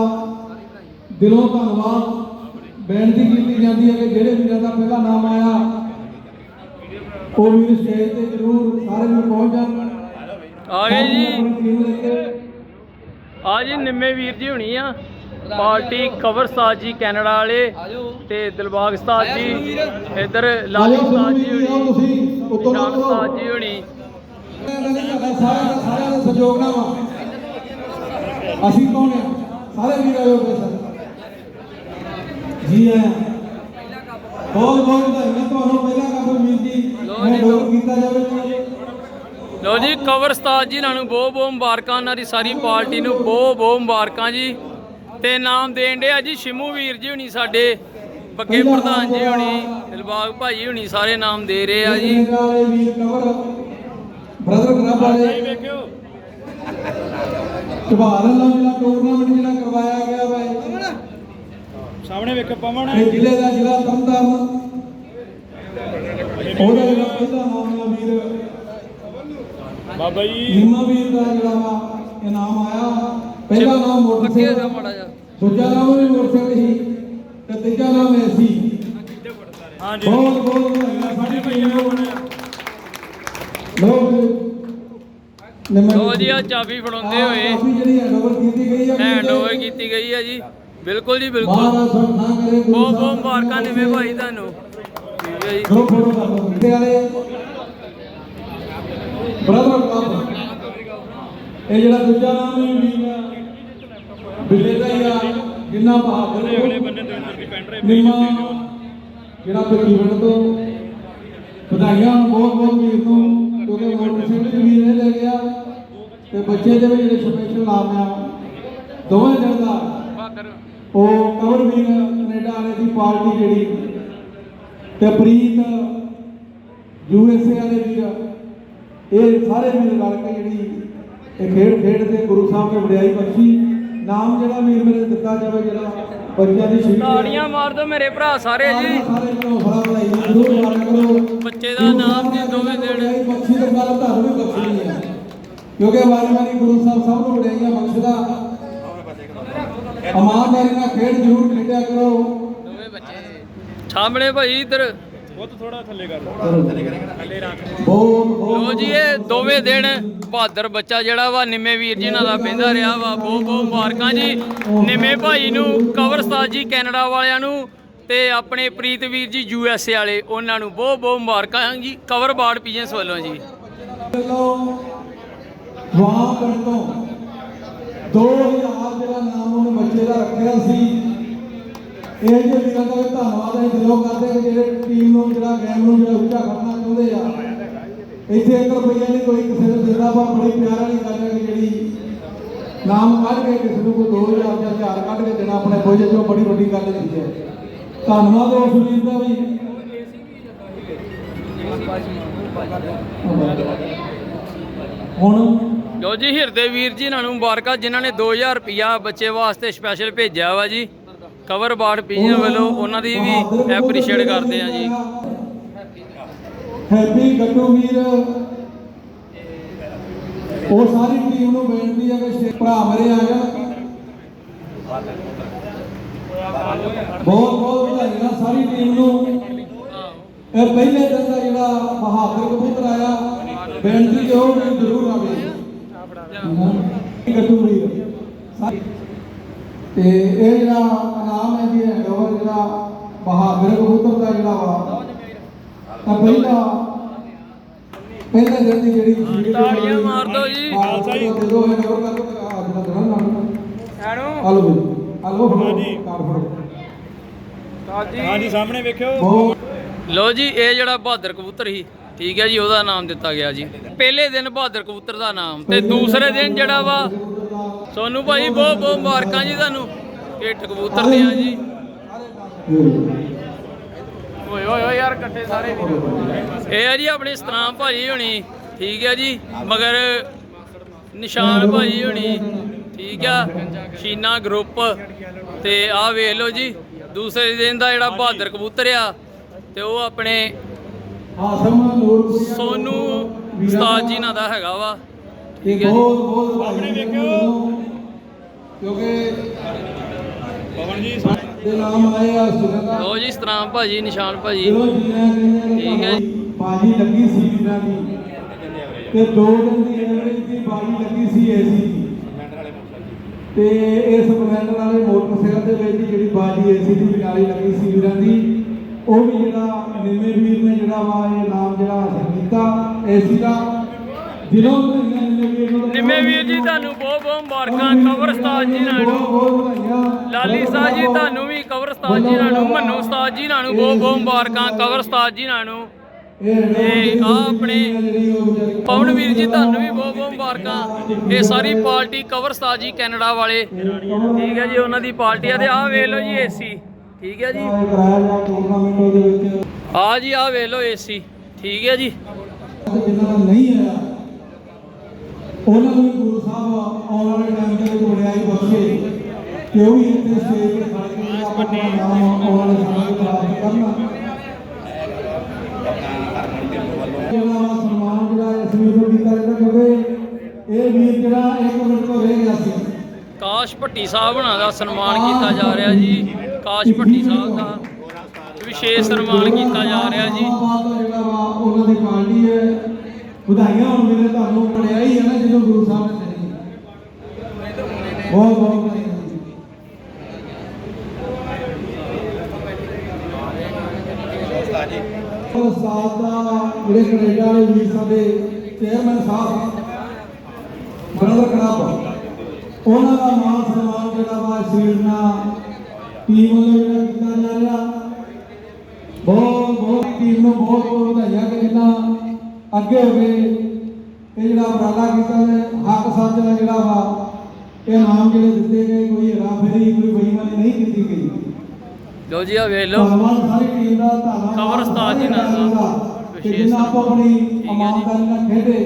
ਦਿਲੋਂ ਧੰਨਵਾਦ। ਬੇਨਤੀ ਕੀਤੀ ਜਾਂਦੀ ਹੈ ਕਿ ਜਿਹੜੇ ਵੀਰਾਂ ਦਾ ਪਹਿਲਾ ਨਾਮ ਆਇਆ ਉਹ ਵੀਰ ਸਟੇਜ ਤੇ ਜ਼ਰੂਰ ਸਾਰੇ ਨੂੰ ਪਹੁੰਚ ਜਾਣ। ਆ ਗਏ ਜੀ। ਆ ਜੀ ਨਿੰਮੇ ਵੀਰ ਜੀ ਹੋਣੀ ਆ। ਪਾਰਟੀ ਕਵਰ ਉਸਤਾਦ ਜੀ ਕੈਨੇਡਾ ਵਾਲੇ ਤੇ ਦਿਲਬਾਗ ਉਸਤਾਦ ਜੀ ਇੱਧਰ ਲਾਲੀ ਸੁਣੋ ਜੀ ਹੋਣੀ ਤੁਸੀਂ ਉੱਤੋਂ ਨਿਸ਼ਾਨ ਉੱਤੋਂ ਉਸਤਾਦ ਜੀ ਹੋਣੀ। ਸਾਰਿਆਂ ਦਾ ਸਾਰਿਆਂ ਦਾ ਸਹਿਯੋਗ ਨਾਲ। ਵਾ ਅਸੀਂ ਕੌਣ ਆ ਸਾਰੇ ਵੀਰ ਆਇਓ ਬੇਸਰ ਜੀ ਆਇਆਂ ਬਹੁਤ ਬਹੁਤ ਧੰਨਵਾਦ। ਤੁਹਾਨੂੰ ਪਹਿਲਾਂ ਕੰਮ ਲਓ ਮੈਂ ਜੀ, ਡੋਰ। ਕੀਤਾ ਜਾਵੇ। ਲੋ ਜੀ ਕਵਰ ਉਸਤਾਦ ਜੀ ਨਾਲ ਨੂੰ ਬਹੁਤ ਬਹੁਤ ਮੁਬਾਰਕਾਂ ਉਹਨਾਂ ਦੀ ਸਾਰੀ ਪਾਰਟੀ ਨੂੰ ਬਹੁਤ ਬਹੁਤ ਮੁਬਾਰਕਾਂ ਜੀ। ਤੇ ਨਾਮ ਦੇਣ ਦੇ ਜੀ ਸ਼ਿਮੂ ਵੀਰ ਜੀ ਹੁਣੀ ਸਾਡੇ ਬੱਗੇ ਪ੍ਰਧਾਨ ਜੀ ਹੁਣੀ ਦਿਲਬਾਗ ਭਾਈ ਹੁਣੀ ਸਾਰੇ ਨਾਮ ਦੇ ਰਹੇ ਆ ਜੀ। ਬ੍ਰਦਰ ਕਲੱਬ ਵਾਲੇ। ਵੇਖਿਓ। ਸੁਭਾਨ ਅੱਲਾਹ ਜਿਹੜਾ ਟੂਰਨਾਮੈਂਟ ਜਿਹੜਾ ਕਰਵਾਇਆ ਗਿਆ ਵਾ ਸਾਹਮਣੇ ਵੇਖੋ ਪਵਨ। ਜ਼ਿਲ੍ਹੇ ਦਾ ਜ਼ਿਲ੍ਹਾ ਤਰਨਤਾਰਨ। ਉਹਦਾ ਜਿਹੜਾ ਪਹਿਲਾ ਨਾਮ ਆ ਵੀਰ। ਬਾਬਾ ਜੀ। ਨੀਮਾ ਵੀਰ ਦਾ ਜਿਹੜਾ ਵਾ ਇਨਾਮ ਆਇਆ ਪਹਿਲਾ ਨਾਮ ਮੋਟਰਸਾਈਕਲ। ਮਾੜਾ ਜਿਹਾ। ਦੂਜਾ ਨਾਮ ਵੀ ਮੋਟਰਸਾਈਕਲ ਸੀ ਤੇ ਤੀਜਾ ਨਾਮ ਐਸੀ ਹਾਂਜੀ। ਬਹੁਤ ਬਹੁਤ ਧੰਨਵਾਦ। ਸਾਡੀ ਨੂੰ। ਲੋ ਜੀ। ਆ ਚਾਬੀ ਫੜਾਉਂਦੇ ਹੋਏ। ਹੈ ਹੈਂਡ ਓਵਰ ਕੀਤੀ ਗਈ ਹੈ ਜੀ। ਬਿਲਕੁਲ ਜੀ ਬਿਲਕੁਲ। ਬਹੁਤ ਬਹੁਤ ਮੁਬਾਰਕਾਂ ਨਿਵੇਂ ਭਾਈ ਤੁਹਾਨੂੰ ਠੀਕ ਹੈ ਜੀ। ਬ੍ਰਦਰ ਇਹ ਜਿਹੜਾ ਦੂਜਾ ਨਾਮ ਵੀ ਵੀਰ ਦਾ ਹੀ ਆ ਜਿੰਨਾ ਬਹਾਦਰ ਨਿੰਮਾ ਜਿਹੜਾ ਤਕਰੀਬਨ ਤੋਂ ਵਧਾਈਆਂ ਬਹੁਤ ਬਹੁਤ ਵੀਰ ਨੂੰ ਕਿਉਂਕਿ ਮੋਟਰਸਾਈਕਲ ਵੀ ਵੀਰ ਨੇ ਲੈ ਗਿਆ ਤੇ ਬੱਚੇ ਦੇ ਵੀ ਜਿਹੜੇ ਸਪੈਸ਼ਲ ਨਾਮ ਆ ਦੋਵੇਂ ਦਿਨ ਦਾ ਉਹ ਕਵਰ ਵੀਰ ਕੈਨੇਡਾ ਵਾਲੇ ਦੀ ਪਾਰਟੀ ਜਿਹੜੀ ਤੇ ਪ੍ਰੀਤ ਯੂ ਐਸ ਏ ਵਾਲੇ ਵੀਰ ਇਹ ਸਾਰੇ ਵੀਰ ਰਲ ਕੇ ਜਿਹੜੀ ਇਹ ਖੇਡ ਖੇਡ ਤੇ ਗੁਰੂ ਸਾਹਿਬ ਨੇ ਵਡਿਆਈ ਬਖਸ਼ੀ। ਨਾਮ ਜਿਹੜਾ ਵੀਰ ਮੇਰੇ ਦਿੱਤਾ ਜਾਵੇ ਜਿਹੜਾ ਬੱਚਿਆਂ ਦੀ ਸ਼ਹੀਦੀ ਤਾੜੀਆਂ ਮਾਰ ਦਿਓ ਮੇਰੇ ਭਰਾ ਸਾਰੇ ਜੀ। ਸਾਰੇ ਨੂੰ ਹੌਸਲਾ ਵਧਾਈ ਜ਼ਰੂਰ ਮਾਰਿਆ ਕਰੋ। ਬੱਚੇ ਦਾ ਨਾਮ ਜੀ ਦੋਵੇਂ ਵਡਿਆਈ ਬਖਸ਼ੀ ਤੇ ਗੱਲ ਤੁਹਾਨੂੰ ਵੀ ਬਖਸ਼ਣੀ ਹੈ। ਕਿਉਂਕਿ ਵਾਰੀ ਵਾਰੀ ਗੁਰੂ ਸਾਹਿਬ ਸਭ ਨੂੰ ਵਡਿਆਈਆਂ ਬਖਸ਼ਦਾ ਇਮਾਨਦਾਰੀ ਨਾਲ ਖੇਡ ਜ਼ਰੂਰ ਖੇਡਿਆ ਕਰੋ। ਸਾਹਮਣੇ ਭਾਈ ਇੱਧਰ। ਉਹ ਤਾਂ ਥੋੜਾ ਥੱਲੇ ਕਰ ਲਓ। ਬਹੁਤ ਬਹੁਤ ਲੋ ਜੀ ਇਹ ਦੋਵੇਂ ਦਿਨ ਬਹਾਦਰ ਬੱਚਾ ਜਿਹੜਾ ਵਾ ਨਿੰਮੇ ਵੀਰ ਜੀ ਨਾਲ ਦਾ ਬਹਿੰਦਾ ਰਿਹਾ ਵਾ। ਬਹੁਤ ਬਹੁਤ ਮੁਬਾਰਕਾਂ ਜੀ। ਨਿੰਮੇ ਭਾਈ ਨੂੰ ਕਵਰ ਉਸਤਾਦ ਜੀ ਕੈਨੇਡਾ ਵਾਲਿਆਂ ਨੂੰ ਤੇ ਆਪਣੇ ਪ੍ਰੀਤ ਵੀਰ ਜੀ ਯੂ ਐਸ ਏ ਵਾਲੇ ਉਹਨਾਂ ਨੂੰ ਬਹੁਤ ਬਹੁਤ ਮੁਬਾਰਕਾਂ ਜੀ। ਕਵਰ ਬਾਰਡ ਪੀਜੈਂਸ ਵੱਲੋਂ ਜੀ। ਵੱਲੋਂ ਦੁਆ ਕਰਨ ਤੋਂ 2000 ਜਿਹੜਾ ਨਾਮ ਉਹਨੇ ਬੱਚੇ ਦਾ ਰੱਖਿਆ ਸੀ। ਇਹ ਜੇ ਵੀਰਾਂ ਦਾ ਵੀ ਧੰਨਵਾਦ ਹੈ ਦਿਲੋਂ ਕਰਦੇ ਕਿ ਜਿਹੜੇ ਟੀਮ ਨੂੰ, ਜਿਹੜਾ ਗੇਮ ਨੂੰ, ਜਿਹੜਾ ਉੱਚਾ ਕਰਨਾ ਚਾਹੁੰਦੇ ਆ। ਇੱਥੇ ਇੱਕ ਰੁਪਈਆ ਨਹੀਂ, ਕੋਈ ਕਿਸੇ ਨੂੰ ਦਿੰਦਾ ਪਰ ਬੜੀ ਪਿਆਰ ਵਾਲੀ ਗੱਲ ਹੈ ਕਿ ਜਿਹੜੀ ਨਾਮ ਕੱਢ ਕੇ ਕਿਸੇ ਨੂੰ ਕੋਈ 2000 ਜਾਂ 1000 ਕੱਢ ਕੇ ਦੇਣਾ ਆਪਣੇ ਬੋਝੇ ਤੋਂ ਬੜੀ ਵੱਡੀ ਗੱਲ ਹੁੰਦੀ ਹੈ। ਧੰਨਵਾਦ ਉਸ ਵੀਰ ਦਾ ਵੀ। ਹੁਣ ਲੋ ਜੀ, ਹਿਰਦੇ ਵੀਰ ਜੀ, ਇਹਨਾਂ ਨੂੰ ਮੁਬਾਰਕਾਂ, ਜਿਨ੍ਹਾਂ ਨੇ 2000 ਰੁਪਿਆ ਬੱਚੇ ਵਾਸਤੇ ਸਪੈਸ਼ਲ ਭੇਜਿਆ ਵਾ ਜੀ। ਕਵਰ ਬਾਰਡ ਪੀਜਨ ਵੱਲੋਂ ਉਹਨਾਂ ਦੀ ਵੀ ਐਪਰੀਸ਼ੀਏਟ ਕਰਦੇ ਆ ਜੀ। ਹੈਪੀ ਗੱਟੂ ਵੀਰ। ਉਹ ਸਾਰੀ ਟੀਮ ਨੂੰ ਬੇਨਤੀ ਹੈ ਕਿ ਭਰਾ ਮੇਰੇ ਆ ਜਾਣ। ਬਹੁਤ ਬਹੁਤ ਵਧਾਈਆਂ ਸਾਰੀ ਟੀਮ ਨੂੰ। ਇਹ ਪਹਿਲੇ ਦਿਨ ਦਾ ਜਿਹੜਾ ਬਹਾਦਰ ਕਬੂਤਰ ਆਇਆ ਬੇਨਤੀ ਕਿ ਉਹ ਵੀ ਜ਼ਰੂਰ ਆਵੇ। ਗੱਟੂ ਵੀਰ। ਸਾਰੀ- ਤੇ ਇਹ ਜਿਹੜਾ ਇਨਾਮ ਹੈ ਜੀ ਹੈਂਡਓਵਰ ਜਿਹੜਾ ਬਹਾਦਰ ਕਬੂਤਰ ਦਾ ਜਿਹੜਾ ਵਾ ਤਾਂ ਪਹਿਲਾ ਪਹਿਲੇ ਦਿਨ ਦੀ ਜਿਹੜੀ ਵੀਡੀਓ ਤਾੜੀਆਂ ਮਾਰ ਦਿਓ ਜੀ। ਖਾਲਸਾ ਜੀ ਦੇ ਦੋ ਹੈਂਡਓਵਰ ਕਰ ਦੋ ਅੱਜ ਦਾ ਦਿਨ ਨਾਲ ਹਲੋ। ਵੀ ਹਲੋ ਹਾਂਜੀ। ਕਾਰ ਫੜੋ। ਹਾਂਜੀ। ਸਾਹਮਣੇ ਵੇਖਿਓ। ਬਹੁਤ ਲੋ ਜੀ ਇਹ ਜਿਹੜਾ ਬਹਾਦਰ ਕਬੂਤਰ ਸੀ ਠੀਕ ਹੈ ਜੀ ਉਹਦਾ ਨਾਮ ਦਿੱਤਾ ਗਿਆ ਜੀ। ਪਹਿਲੇ ਦਿਨ ਬਹਾਦਰ ਕਬੂਤਰ ਦਾ ਨਾਮ ਤੇ ਦੂਸਰੇ ਦਿਨ ਜਿਹੜਾ ਵਾ ਸੋਨੂ ਭਾਈ ਬਹੁਤ ਬਹੁਤ ਮੁਬਾਰਕਾਂ ਜੀ ਤੁਹਾਨੂੰ। ਕਿੱਟ ਕਬੂਤਰ ਦੀਆਂ ਜੀ। ਓਏ ਓਏ ਓਏ ਯਾਰ ਇਕੱਠੇ ਸਾਰੇ ਵੀਰ ਇਹ ਆ ਜੀ ਆਪਣੇ ਸਤਨਾਮ ਭਾਜੀ ਹੋਣੀ ਠੀਕ ਹੈ ਜੀ। ਮਗਰ ਨਿਸ਼ਾਨ ਭਾਜੀ ਹੋਣੀ ਠੀਕ ਆ। ਸ਼ੀਨਾ ਗਰੁੱਪ ਤੇ ਆਹ ਵੇਖ ਲਓ ਜੀ ਦੂਸਰੇ ਦਿਨ ਦਾ ਜਿਹੜਾ ਬਹਾਦਰ ਕਬੂਤਰ ਆ ਤੇ ਉਹ ਆਪਣੇ ਹਾਸਮ ਨੂਰਪੁਰੀਆ ਸੋਨੂ ਉਸਤਾਦ ਜੀ ਨਾਲ ਦਾ ਹੈਗਾ ਵਾ। ਠੀਕ ਹੈ ਬਹੁਤ ਬਹੁਤ ਸਾਹਮਣੇ ਵੇਖਿਓ। ਕਿਉਂਕਿ ਪਵਨ ਜੀ ਦੇ ਨਾਮ ਆਏ ਆ ਸੁਗੰਧਾ ਲੋ ਜੀ ਸਤਨਾਮ ਭਾਜੀ ਨਿਸ਼ਾਨ ਭਾਜੀ। ਠੀਕ ਹੈ। ਬਾਜੀ ਲੱਗੀ ਸੀ ਵੀਰਾਂ ਦੀ। ਤੇ ਦੋ ਦਿਨ ਦੀ ਐਵਰੇਜ ਦੀ ਬਾਜੀ ਲੱਗੀ ਸੀ ਏਸੀ ਦੀ। ਤੇ ਇਸ ਕਮੈਂਡਰ ਵਾਲੇ ਮੋਟਰਸਾਈਕਲ ਦੇ ਵਿੱਚ ਜਿਹੜੀ ਬਾਜੀ ਏਸੀ ਦੀ ਵਿਚਾਲੀ ਲੱਗੀ ਸੀ ਵੀਰਾਂ ਦੀ ਉਹ ਵੀ ਜਿਹੜਾ ਨਿੰਮੇ ਵੀਰ ਨੇ ਜਿਹੜਾ ਵਾ ਇਹ ਨਾਮ ਜਿਹੜਾ ਹਾਸਲ ਕੀਤਾ ਏਸੀ ਦਾ। ਦਿਲੋਂ ਨਿੰਮੇ ਵੀਰ ਜੀ ਤੁਹਾਨੂੰ ਬਹੁਤ ਬਹੁਤ ਮੁਬਾਰਕਾਂ ਕਵਰ ਉਸਤਾਦ ਜੀ ਵਧਾਈਆਂ। ਲਾਲੀ ਸਾਹਿਬ ਜੀ ਤੁਹਾਨੂੰ ਵੀ ਕਵਰ ਉਸਤਾਦ ਜੀ ਨਾਲ ਨੂੰ ਮੰਨੂ ਉਸਤਾਦ ਜੀ ਨਾਲ ਨੂੰ ਬਹੁਤ ਬਹੁਤ ਮੁਬਾਰਕਾਂ ਕਵਰ ਉਸਤਾਦ ਜੀ ਨਾਲ। ਨੂੰ ਤੇ ਆ ਆਪਣੇ ਪਵਨ ਵੀਰ ਜੀ ਤੁਹਾਨੂੰ ਵੀ ਬਹੁਤ ਬਹੁਤ ਮੁਬਾਰਕਾਂ। ਇਹ ਸਾਰੀ ਪਾਰਟੀ ਕਵਰ ਉਸਤਾਦ ਜੀ ਕੈਨੇਡਾ ਵਾਲੇ। ਠੀਕ ਹੈ ਜੀ ਉਹਨਾਂ ਦੀ ਪਾਰਟੀ ਆ ਤੇ ਆਹ ਵੇਖ ਲਓ ਜੀ ਏਸੀ ਠੀਕ ਹੈ ਜੀ। ਆ ਜੀ ਆਹ ਵੇਖ ਲਓ ਏਸੀ ਠੀਕ ਹੈ ਜੀ। ਨਹੀਂ ਆਇਆ ਉਹਨਾਂ ਨੂੰ ਗੁਰੂ ਸਾਹਿਬ ਆਉਣ ਵਾਲੇ ਟਾਈਮ ਦੇ ਵਿੱਚ ਵਡਿਆਈ ਬਖਸ਼ੇ ਕਿ ਉਹ ਵੀ ਇੱਥੇ ਸਟੇਜ ਤੇ ਖੜ ਕੇ ਜਿਹੜਾ ਆਪਣਾ ਨਾਮ ਆਉਣ ਵਾਲੇ ਸਮੇਂ ਵਿੱਚ ਪ੍ਰਾਪਤ ਕਰਨ ਜਿਹੜਾ ਵਾ ਸਨਮਾਨ ਜਿਹੜਾ ਇਸ ਵੀਰ ਨੂੰ ਕੀਤਾ ਜਾਂਦਾ ਕਿਉਂਕਿ ਇਹ ਵੀਰ ਜਿਹੜਾ ਇੱਕ ਮਿੰਟ ਤੋਂ ਰਹਿ ਗਿਆ ਸੀ। ਕਾਸ਼ ਭੱਟੀ ਸਾਹਿਬ ਹੁਣਾਂ ਦਾ ਸਨਮਾਨ ਕੀਤਾ ਜਾ ਰਿਹਾ ਜੀ। ਕਾਸ਼ ਭੱਟੀ ਸਾਹਿਬ ਦਾ ਵਿਸ਼ੇਸ਼ ਸਨਮਾਨ ਕੀਤਾ ਜਾ ਰਿਹਾ ਜੀ। ਦਾ ਉਹਨਾਂ ਦੀ ਪਾਰਟੀ ਹੈ। ਵਧਾਈਆਂ ਹੋਣ ਮੇਰੇ ਤੁਹਾਨੂੰ ਪੜਿਆ ਹੀ ਹੈ ਨਾ ਜਦੋਂ ਗੁਰੂ ਸਾਹਿਬ ਨੇ ਦੇਣੀ ਬਹੁਤ ਬਹੁਤ ਉਹ ਸਾਥ ਦਾ ਜਿਹੜੇ ਕੈਨੇਡਾ ਵਾਲੇ ਵੀਰ ਸਾਡੇ ਚੇਅਰਮੈਨ ਸਾਹਿਬ ਬ੍ਰਦਰ ਕਨਾਪ ਉਹਨਾਂ ਦਾ ਮਾਨ ਸਨਮਾਨ ਜਿਹੜਾ ਵਾ ਸ਼ਰੀਰ ਟੀਮ ਵੱਲੋਂ ਜਿਹੜਾ ਕੀਤਾ ਜਾ ਰਿਹਾ। ਬਹੁਤ ਬਹੁਤ ਟੀਮ ਨੂੰ ਬਹੁਤ ਬਹੁਤ ਵਧਾਈਆਂ ਕਿ ਜਿੰਨਾ ਅੱਗੇ ਹੋ ਗਏ ਇਹ ਜਿਹੜਾ ਉਪਰਾਲਾ ਕੀਤਾ ਨੇ ਹੱਕ ਸੱਚ ਦਾ ਜਿਹੜਾ ਵਾ ਇਹ ਨਾਮ ਜਿਹੜੇ ਦਿੱਤੇ ਗਏ ਕੋਈ ਹੇਰਾ ਫੇਰੀ ਕੋਈ ਬੇਈਮਾਨੀ ਨਹੀਂ ਕੀਤੀ ਗਈ। ਲੋ ਜੀ ਆ ਵੇਖ ਲਓ। ਧੰਨਵਾਦ ਸਾਰੀ ਟੀਮ ਦਾ ਧੰਨਵਾਦ ਕਵਰ ਉਸਤਾਦ ਜੀ ਨਾਲ ਕਿ ਵਿਸ਼ੇਸ਼ ਜਿੰਨਾ ਆਪਾਂ ਆਪਣੀ ਹੈ। ਇਮਾਨਦਾਰੀ ਨਾਲ ਖੇਡੇ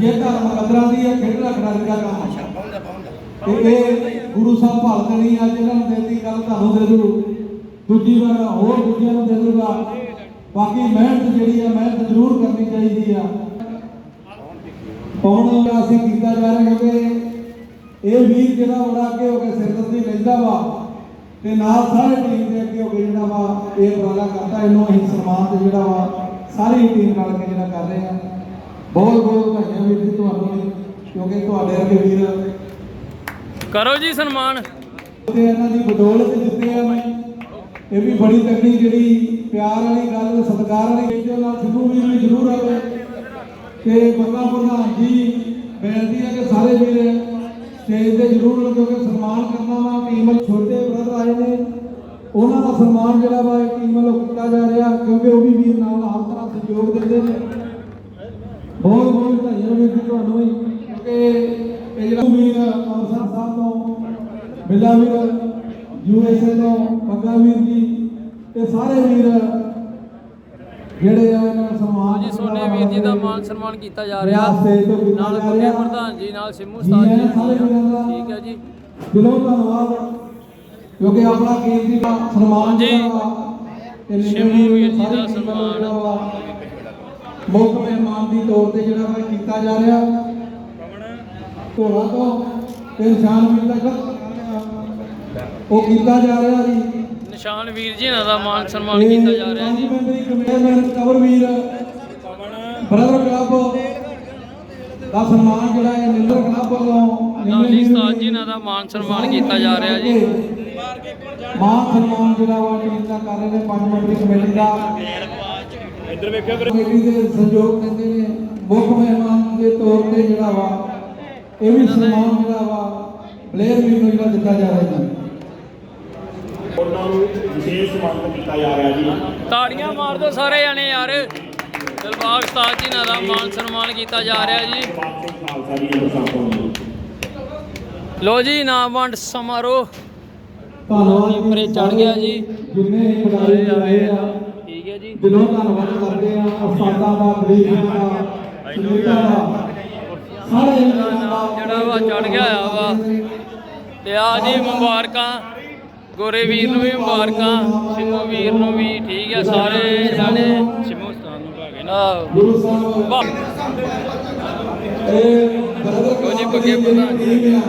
ਜੇ ਧਰਮ ਕਦਰਾਂ ਦੀ ਹੈ ਖੇਡਣਾ ਖਿਡਾਰੀ ਦਾ ਕੰਮ ਹੈ ਤੇ ਇਹ ਗੁਰੂ ਸਾਹਿਬ ਭਾਲਦੇ ਨਹੀਂ ਅੱਜ ਇਹਨਾਂ ਨੂੰ ਦੇਤੀ ਕੱਲ ਤੁਹਾਨੂੰ ਦੇ ਦੂ। ਦੂਜੀ ਵਾਰ ਹੋਰ ਦੂਜਿਆਂ ਨੂੰ ਦੇ ਦੂਗਾ। ਬਾਕੀ ਮਿਹਨਤ ਜਿਹੜੀ ਹੈ ਮਿਹਨਤ ਜ਼ਰੂਰ ਕਰਨੀ ਚਾਹੀਦੀ ਆ। ਦਾ ਅਸੀਂ ਕੀਤਾ ਜਾ ਰਿਹਾ ਕਿਉਂਕਿ ਇਹ ਵੀਰ ਜਿਹੜਾ ਬੜਾ ਅੱਗੇ ਹੋ ਕੇ ਸਿਰਦਰਦੀ ਲੈਂਦਾ ਵਾ ਤੇ ਨਾਲ ਸਾਰੇ ਟੀਮ ਦੇ ਅੱਗੇ ਹੋ ਕੇ ਜਿਹੜਾ ਵਾ ਇਹ ਉਪਰਾਲਾ ਕਰਦਾ ਇਹਨੂੰ ਅਸੀਂ ਸਨਮਾਨ ਤੇ ਜਿਹੜਾ ਵਾ ਸਾਰੀ ਟੀਮ ਨਾਲ ਕੇ ਜਿਹੜਾ ਕਰ ਰਹੇ ਆ। ਬਹੁਤ ਬਹੁਤ ਵਧਾਈਆਂ ਵੀਰ ਜੀ ਤੁਹਾਨੂੰ ਵੀ, ਕਿਉਂਕਿ ਤੁਹਾਡੇ ਵਰਗੇ ਵੀਰ ਕਰੋ ਜੀ ਸਨਮਾਨ। ਤੇ ਇਹਨਾਂ ਦੀ ਬਦੌਲਤ ਜਿੱਤੇ ਆ ਮੈਂ। ਇਹ ਵੀ ਬੜੀ ਤਕੜੀ ਜਿਹੜੀ ਪਿਆਰ ਵਾਲੀ ਗੱਲ, ਸਤਿਕਾਰ ਵਾਲੀ ਇਹਦੇ ਨਾਲ ਸਿੱਧੂ ਵੀਰ ਵੀ ਜ਼ਰੂਰ ਆਵੇ ਤੇ ਬੰਦਾ ਪ੍ਰਧਾਨ ਜੀ ਬੇਨਤੀ ਹੈ ਕਿ ਸਾਰੇ ਵੀਰ ਸਟੇਜ ਤੇ ਜ਼ਰੂਰ ਆਉਣ ਕਿਉਂਕਿ ਸਨਮਾਨ ਕਰਨਾ ਵਾ ਟੀਮ ਛੋਟੇ ਬ੍ਰਦਰ ਆਏ ਨੇ। ਉਹਨਾਂ ਦਾ ਸਨਮਾਨ ਜਿਹੜਾ ਵਾ ਟੀਮ ਵੱਲੋਂ ਕੀਤਾ ਜਾ ਰਿਹਾ, ਕਿਉਂਕਿ ਉਹ ਵੀ ਵੀਰ ਨਾਲ ਹਰ ਤਰ੍ਹਾਂ ਸਹਿਯੋਗ ਦਿੰਦੇ ਨੇ। ਬਹੁਤ ਬਹੁਤ ਵਧਾਈਆਂ ਵੀਰ ਜੀ ਤੁਹਾਨੂੰ ਵੀ, ਕਿਉਂਕਿ ਇਹ ਜਿਹੜਾ ਵੀਰ ਅੰਮ੍ਰਿਤਸਰ ਸਾਹਿਬ ਤੋਂ, ਬਿੱਲਾ ਵੀਰ ਯੂਐਸਏ ਤੋਂ ਪੱਗਾ ਵੀਰ ਜੀ ਇਹ ਸਾਰੇ ਵੀਰ ਜਿਹੜੇ ਆ ਇਹਨਾਂ ਨੂੰ ਸਨਮਾਨ ਜੀ ਸੋਨੇ ਵੀਰ ਜੀ ਦਾ ਮਾਨ ਸਨਮਾਨ ਕੀਤਾ ਜਾ ਰਿਹਾ ਤੋਂ ਨਾਲ ਰਿਹਾ। ਪ੍ਰਧਾਨ ਜੀ ਨਾਲ ਸਿੰਮੂ ਸਾਰੇ ਜੀ ਵੀਰਾਂ ਦਾ। ਠੀਕ ਹੈ ਜੀ ਦਿਲੋਂ ਧੰਨਵਾਦ ਕਿਉਂਕਿ ਆਪਣਾ ਕੀਮਤੀ ਸਨਮਾਨ ਜੀ। ਜਿਹੜਾ ਸ਼ਿਵੂ ਵੀਰ ਜੀ ਦਾ ਸਨਮਾਨ। ਜਿਹੜਾ ਵਾ, ਮੁੱਖ ਮਹਿਮਾਨ ਦੀ ਤੌਰ ਤੇ ਜਿਹੜਾ ਵਾ ਕੀਤਾ ਜਾ ਰਿਹਾ ਧੋਲਾ ਤੋਂ ਤੇ ਨਿਸ਼ਾਨ ਵੀਰ ਤੱਕ ਉਹ ਕੀਤਾ ਜਾ ਰਿਹਾ ਜੀ। ਨਿਸ਼ਾਨ ਵੀਰ ਜੀ ਨਾਲ ਦਾ ਮਾਨ ਸਨਮਾਨ ਕੀਤਾ ਜਾ ਰਿਹਾ ਜੀ। ਮੈਂਬਰੀ ਕਮੇਟੀ ਕਵਰ ਵੀਰ ਬ੍ਰਦਰ ਕਲੱਬ ਦਾ ਸਨਮਾਨ ਜਿਹੜਾ ਹੈ ਨਿੰਦਰ ਕਲੱਬ ਵੱਲੋਂ ਲਾਲੀ ਉਸਤਾਦ ਜੀ ਨਾਲ ਦਾ ਮਾਨ ਸਨਮਾਨ ਕੀਤਾ ਜਾ ਰਿਹਾ ਜੀ। ਮਾਨ ਸਨਮਾਨ ਜਿਹੜਾ ਵਾ ਦਾ ਕਰ ਰਹੇ ਨੇ ਪੰਜ ਮੈਂਬਰੀ ਕਮੇਟੀ ਦਾ। ਇੱਧਰ ਵੇਖਿਓ ਵੀਰੇ ਕਮੇਟੀ ਦੇ ਸਹਿਯੋਗ ਦਿੰਦੇ ਨੇ ਮੁੱਖ ਮਹਿਮਾਨ ਦੇ ਤੌਰ ਤੇ ਜਿਹੜਾ ਵਾ ਇਹ ਵੀ ਸਨਮਾਨ ਜਿਹੜਾ ਵਾ ਪਲੇਅਰ ਵੀ ਨੂੰ ਜਿਹੜਾ ਦਿੱਤਾ ਜਾ ਰਿਹਾ ਜੀ ਉਹਨਾਂ ਨੂੰ ਵਿਸ਼ੇਸ਼ ਸਨਮਾਨਿਤ ਕੀਤਾ ਜਾ ਰਿਹਾ ਜੀ। ਤਾੜੀਆਂ ਮਾਰ ਦਿਓ ਸਾਰੇ ਜਣੇ ਯਾਰ। ਦਿਲਬਾਗ ਉਸਤਾਦ ਜੀ ਨਾਲ ਦਾ ਮਾਨ ਸਨਮਾਨ ਕੀਤਾ ਜਾ ਰਿਹਾ ਜੀ। ਲੋ ਜੀ ਇਨਾਮ ਵੰਡ ਸਮਾਰੋਹ। ਧੰਨਵਾਦ ਜੀ ਉੱਪਰੇ ਚੜ੍ਹ ਗਿਆ ਜੀ। ਜਿੰਨੇ ਹੀ ਖਿਡਾਰੀ ਆਏ ਆ ਠੀਕ ਹੈ ਜੀ। ਦਿਲੋਂ ਧੰਨਵਾਦ ਕਰਦੇ ਆ ਉਸਤਾਦਾਂ ਦਾ ਗਰੀਬਾਂ ਦਾ ਸੁਨੀਤਾ ਦਾ। ਸਾਰੇ ਜਿਹੜਾ ਵਾ ਚੜ੍ਹ ਗਿਆ ਆ ਵਾ। ਤੇ ਆ ਜੀ ਮੁਬਾਰਕਾਂ। ਗੋਰੇ ਵੀਰ ਨੂੰ ਵੀ ਮੁਬਾਰਕਾਂ ਸਿੰਮੂ ਵੀਰ ਨੂੰ ਵੀ ਠੀਕ ਹੈ ਸਾਰੇ ਜਾਣੇ। ਸਿੰਮੂ ਉਸਤਾਦ ਨੂੰ ਭਾਗੇ ਆਹ। ਗੁਰੂ ਸਾਹਿਬ ਇਹ ਬਰਦਰ ਜੀ, ਬੱਗੇ ਪ੍ਰਧਾਨ। ਆ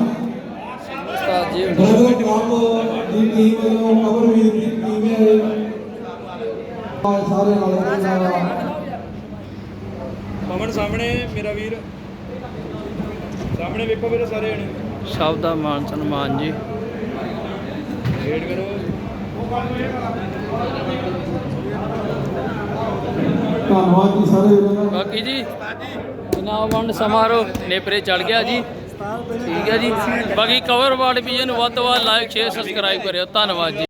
ਉਸਤਾਦ ਜੀ ਬਰਦਰ ਕਲੱਬ ਦੀ ਟੀਮ ਵੱਲੋਂ ਕਬਰਵੀਰ ਦੀ ਟੀਮ ਹੈ ਸਾਰੇ ਨਾਲ ਪਵਨ ਸਾਹਮਣੇ ਮੇਰਾ ਵੀਰ। ਸਾਹਮਣੇ ਵੇਖੋ ਵੀਰੇ ਸਾਰੇ ਜਣੇ। ਸਭ ਦਾ ਮਾਨ ਸਨਮਾਨ ਜੀ। ਧੰਨਵਾਦ ਜੀ ਸਾਰੇ ਵੀਰਾਂ ਦਾ। ਬਾਕੀ ਜੀ ਇਨਾਮ ਵੰਡ ਸਮਾਰੋਹ ਨੇਪਰੇ ਚੜ ਗਿਆ ਜੀ। ਠੀਕ ਹੈ ਜੀ। ਬਾਕੀ ਕਵਰ ਵਾਰਡ ਵੀ ਨੂੰ ਵੱਧ ਤੋਂ ਵੱਧ ਲਾਈਕ ਸ਼ੇਅਰ ਸਬਸਕ੍ਰਾਈਬ ਕਰਿਓ। ਧੰਨਵਾਦ ਜੀ।